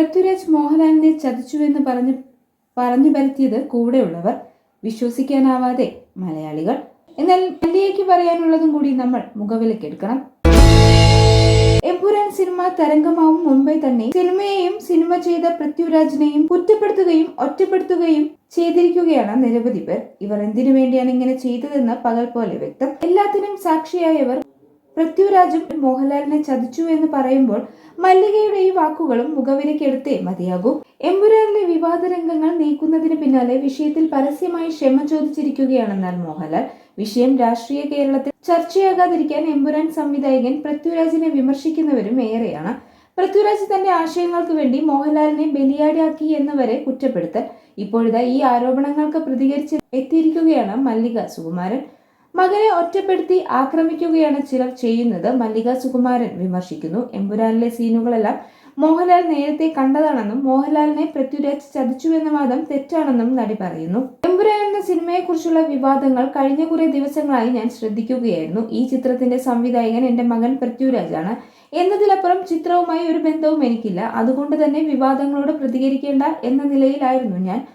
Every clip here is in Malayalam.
പൃഥ്വിരാജ് മോഹൻലാലിനെ ചതിച്ചുവെന്ന് പറഞ്ഞ് പറഞ്ഞു പരത്തിയത് കൂടെയുള്ളവർ വിശ്വസിക്കാനാവാതെ മലയാളികൾ. എന്നാൽ മല്ലിയയ്ക്ക് പറയാനുള്ളതും കൂടി നമ്മൾ മുഖവിലക്കെടുക്കണം എമ്പുരാൻ സിനിമ തരംഗമാവും മുമ്പേ തന്നെ സിനിമയെയും സിനിമ ചെയ്ത പൃഥ്വിരാജിനെയും കുറ്റപ്പെടുത്തുകയും ഒറ്റപ്പെടുത്തുകയും ചെയ്തിരിക്കുകയാണ് നിരവധി പേർ. ഇവർ എന്തിനു വേണ്ടിയാണ് ഇങ്ങനെ ചെയ്തതെന്ന് പകൽ പോലെ വ്യക്തം. എല്ലാത്തിനും സാക്ഷിയായവർ പൃഥ്വിരാജും മോഹൻലാലിനെ ചതിച്ചു എന്ന് പറയുമ്പോൾ മല്ലികയുടെ ഈ വാക്കുകളും മുഖവിലക്കെടുത്തേ മതിയാകും. എമ്പുരാനിലെ വിവാദ രംഗങ്ങൾ നീക്കുന്നതിന് പിന്നാലെ വിഷയത്തിൽ പരസ്യമായി ക്ഷമ ചോദിച്ചിരിക്കുകയാണെന്നാൽ മോഹൻലാൽ വിഷയം രാഷ്ട്രീയ കേരളത്തിൽ ചർച്ചയാകാതിരിക്കാൻ എമ്പുരാൻ സംവിധായകൻ പൃഥ്വിരാജിനെ വിമർശിക്കുന്നവരും ഏറെയാണ്. പൃഥ്വിരാജ് തന്റെ ആശയങ്ങൾക്ക് വേണ്ടി മോഹൻലാലിനെ ബലിയാടിയാക്കി എന്നവരെ കുറ്റപ്പെടുത്തൽ. ഇപ്പോഴിതാ ഈ ആരോപണങ്ങൾക്ക് പ്രതികരിച്ച് എത്തിയിരിക്കുകയാണ് മല്ലിക സുകുമാരൻ. മകനെ ഒറ്റപ്പെടുത്തി ആക്രമിക്കുകയാണ് ചിലർ ചെയ്യുന്നത്. മല്ലിക സുകുമാരൻ വിമർശിക്കുന്നു. എമ്പുരാനിലെ സീനുകളെല്ലാം മോഹൻലാൽ നേരത്തെ കണ്ടതാണെന്നും മോഹൻലാലിനെ പൃഥ്വിരാജ് ചതിച്ചുവെന്ന വാദം തെറ്റാണെന്നും നടി പറയുന്നു. എമ്പുരാൻ എന്ന സിനിമയെക്കുറിച്ചുള്ള വിവാദങ്ങൾ കഴിഞ്ഞ കുറെ ദിവസങ്ങളായി ഞാൻ ശ്രദ്ധിക്കുകയായിരുന്നു. ഈ ചിത്രത്തിന്റെ സംവിധായകൻ എന്റെ മകൻ പൃഥ്വിരാജാണ്. എന്നതിലപ്പുറം ചിത്രവുമായി ഒരു ബന്ധവും എനിക്കില്ല. അതുകൊണ്ട് തന്നെ വിവാദങ്ങളോട് പ്രതികരിക്കേണ്ട എന്ന നിലയിലായിരുന്നു ഞാൻ.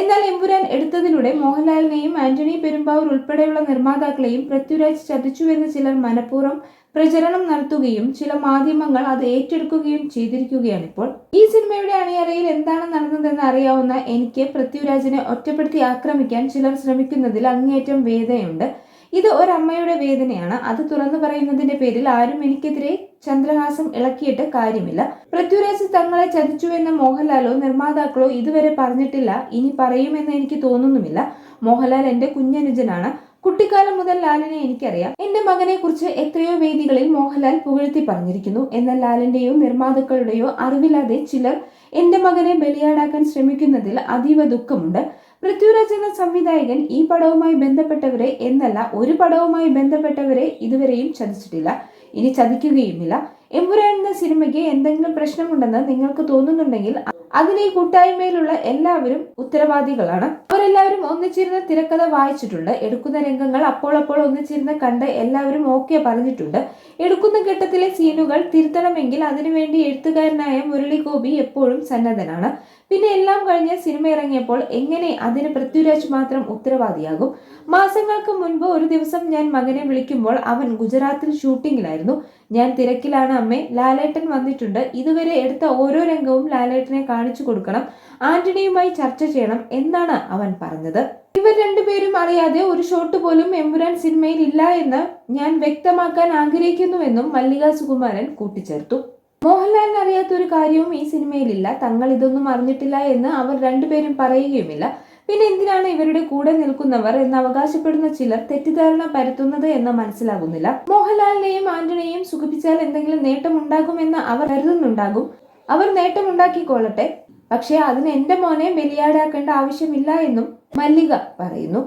എന്നാൽ എമ്പുരാൻ എടുത്തതിലൂടെ മോഹൻലാലിനെയും ആന്റണി പെരുമ്പാവൂർ ഉൾപ്പെടെയുള്ള നിർമ്മാതാക്കളെയും പൃഥ്വിരാജ് ചതിച്ചുവെന്ന് ചിലർ മനഃപൂർവം പ്രചരണം നടത്തുകയും ചില മാധ്യമങ്ങൾ അത് ഏറ്റെടുക്കുകയും ചെയ്തിരിക്കുകയാണ് ഇപ്പോൾ. ഈ സിനിമയുടെ അണിയറയിൽ എന്താണ് നടന്നതെന്ന് അറിയാവുന്ന എനിക്ക് പൃഥ്വിരാജിനെ ഒറ്റപ്പെടുത്തി ആക്രമിക്കാൻ ചിലർ ശ്രമിക്കുന്നതിൽ അങ്ങേയറ്റം വേദനയുണ്ട്. ഇത് ഒരമ്മയുടെ വേദനയാണ്. അത് തുറന്നു പറയുന്നതിന്റെ പേരിൽ ആരും എനിക്കെതിരെ ചന്ദ്രഹാസം ഇളക്കിയിട്ട് കാര്യമില്ല. പൃഥ്വിരാജ് തങ്ങളെ ചതിച്ചുവെന്ന് മോഹൻലാലോ നിർമ്മാതാക്കളോ ഇതുവരെ പറഞ്ഞിട്ടില്ല. ഇനി പറയുമെന്ന് എനിക്ക് തോന്നുന്നുമില്ല. മോഹൻലാൽ എന്റെ കുഞ്ഞനുജനാണ്. കുട്ടിക്കാലം മുതൽ ലാലിനെ എനിക്കറിയാം. എന്റെ മകനെ കുറിച്ച് എത്രയോ വേദികളിൽ മോഹൻലാൽ പുകഴ്ത്തി പറഞ്ഞിരിക്കുന്നു. എന്നാൽ ലാലിന്റെയോ നിർമ്മാതാക്കളുടെയോ അറിവില്ലാതെ ചിലർ എന്റെ മകനെ ബലിയാടാക്കാൻ ശ്രമിക്കുന്നതിൽ അതീവ ദുഃഖമുണ്ട്. പൃഥ്വിരാജ് എന്ന സംവിധായകൻ ഈ പടവുമായി ബന്ധപ്പെട്ടവരെ എന്നല്ല ഒരു പടവുമായി ബന്ധപ്പെട്ടവരെ ഇതുവരെയും ചതിച്ചിട്ടില്ല. ഇനി ചതിക്കുകയുമില്ല. എമ്പുരാൻ എന്ന സിനിമയ്ക്ക് എന്തെങ്കിലും പ്രശ്നമുണ്ടെന്ന് നിങ്ങൾക്ക് തോന്നുന്നുണ്ടെങ്കിൽ അതിന് ഈ കൂട്ടായ്മയിലുള്ള എല്ലാവരും ഉത്തരവാദികളാണ്. അവരെല്ലാവരും ഒന്നിച്ചിരുന്ന് തിരക്കഥ വായിച്ചിട്ടുണ്ട്. എടുക്കുന്ന രംഗങ്ങൾ അപ്പോൾ അപ്പോൾ ഒന്നിച്ചിരുന്ന് കണ്ട് എല്ലാവരും ഓക്കെ പറഞ്ഞിട്ടുണ്ട്. എടുക്കുന്ന ഘട്ടത്തിലെ സീനുകൾ തിരുത്തണമെങ്കിൽ അതിനുവേണ്ടി എഴുത്തുകാരനായ മുരളി ഗോപി എപ്പോഴും സന്നദ്ധനാണ്. പിന്നെ എല്ലാം കഴിഞ്ഞ് സിനിമ ഇറങ്ങിയപ്പോൾ എങ്ങനെ അതിന് പൃഥ്വിരാജ് മാത്രം ഉത്തരവാദിയാകും? മാസങ്ങൾക്ക് മുൻപ് ഒരു ദിവസം ഞാൻ മകനെ വിളിക്കുമ്പോൾ അവൻ ഗുജറാത്തിൽ ഷൂട്ടിങ്ങിലായിരുന്നു. ഞാൻ തിരക്കിലാണ് അമ്മേ. ലാലേട്ടൻ വന്നിട്ടുണ്ട്. ഇതുവരെ എടുത്ത ഓരോ രംഗവും ലാലേട്ടനെ കാണിച്ചു കൊടുക്കണം. ആന്റണിയുമായി ചർച്ച ചെയ്യണം എന്നാണ് അവൻ പറഞ്ഞത്. ഇവർ രണ്ടുപേരും അറിയാതെ ഒരു ഷോട്ട് പോലും എമ്പുരാൻ സിനിമയിൽ ഇല്ല എന്ന് ഞാൻ വ്യക്തമാക്കാൻ ആഗ്രഹിക്കുന്നുവെന്നും മല്ലിക സുകുമാരൻ കൂട്ടിച്ചേർത്തു. മോഹൻലാലിന് അറിയാത്ത ഒരു കാര്യവും ഈ സിനിമയിലില്ല തങ്ങൾ ഇതൊന്നും അറിഞ്ഞിട്ടില്ല എന്ന് അവർ രണ്ടുപേരും പറയുകയുമില്ല. പിന്നെ എന്തിനാണ് ഇവരുടെ കൂടെ നിൽക്കുന്നവർ എന്ന് അവകാശപ്പെടുന്ന ചിലർ തെറ്റിദ്ധാരണ പരത്തുന്നത് എന്ന് മനസ്സിലാകുന്നില്ല. മോഹൻലാലിനെയും ആന്റണിയെയും സുഖിപ്പിച്ചാൽ എന്തെങ്കിലും നേട്ടമുണ്ടാകുമെന്ന് അവർ കരുതുന്നുണ്ടാകും. അവർ നേട്ടമുണ്ടാക്കിക്കൊള്ളട്ടെ. പക്ഷേ അതിന് എന്റെ മോനെ ബലിയാടാക്കേണ്ട ആവശ്യമില്ല എന്നും മല്ലിക പറയുന്നു.